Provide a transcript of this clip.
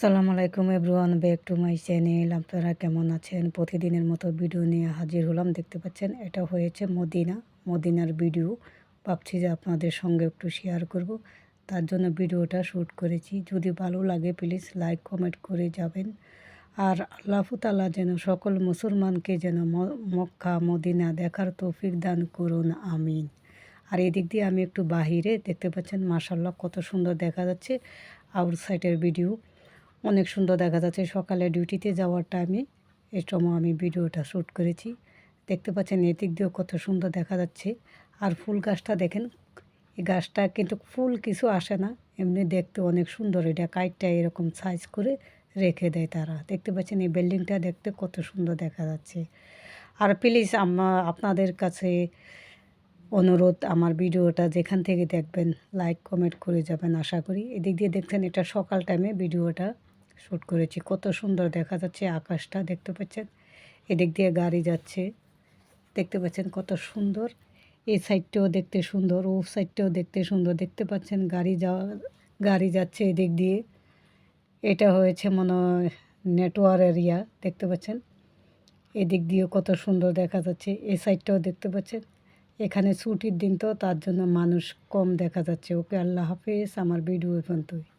সালামু আলাইকুম everyone, back to my channel. আপনারা কেমন আছেন? প্রতিদিনের মতো ভিডিও নিয়ে হাজির হলাম। দেখতে পাচ্ছেন, এটা হয়েছে মদিনা। মদিনার ভিডিও। ভাবছি যে আপনাদের সঙ্গে একটু শেয়ার করব। তার জন্য ভিডিওটা শ্যুট করেছি। যদি ভালো লাগে প্লিজ লাইক কমেন্ট করে যাবেন। আর আল্লাহ তালা যেন সকল মুসলমানকে যেন মক্কা, মদিনা দেখার তৌফিক দান করুন, আমিন। আর এদিক দিয়ে আমি একটু বাহিরে দেখতে পাচ্ছেন মাসাল্লাহ কত সুন্দর দেখা যাচ্ছে। আউটসাইডের ভিডিও অনেক সুন্দর দেখা যাচ্ছে সকালে ডিউটিতে যাওয়ার টাইমে। এই সময় আমি ভিডিওটা শ্যুট করেছি। দেখতে পাচ্ছেন এদিক দিয়েও কত সুন্দর দেখা যাচ্ছে। আর ফুল গাছটা দেখেন, এই গাছটা কিন্তু ফুল কিছু আসে না। এমনি দেখতে অনেক সুন্দর, এটা কাইটটা এরকম সাইজ করে রেখে দেয় তারা। দেখতে পাচ্ছেন এই বিল্ডিংটা দেখতে কত সুন্দর দেখা যাচ্ছে। আর প্লিজ আমা, আপনাদের কাছে অনুরোধ, আমার ভিডিওটা যেখান থেকে দেখবেন, লাইক, কমেন্ট করে যাবেন, আশা করি। এদিক দিয়ে দেখছেন এটা সকাল টাইমে ভিডিওটা শ্যুট করেছি। কত সুন্দর দেখা যাচ্ছে, আকাশটা দেখতে পাচ্ছেন। এদিক দিয়ে গাড়ি যাচ্ছে, দেখতে পাচ্ছেন কত সুন্দর। এই সাইডটাও দেখতে সুন্দর, ও সাইডটাও দেখতে সুন্দর। দেখতে পাচ্ছেন গাড়ি যাওয়া, গাড়ি যাচ্ছে এদিক দিয়ে। এটা হয়েছে মনে হয় নেটওয়ার্ক এরিয়া, দেখতে পাচ্ছেন। এদিক দিয়েও কত সুন্দর দেখা যাচ্ছে এই সাইডটাও দেখতে পাচ্ছেন। এখানে ছুটির দিন তো, তার জন্য মানুষ কম দেখা যাচ্ছে। ওকে আল্লাহ হাফেজ, আমার ভিডিও পর্যন্তই।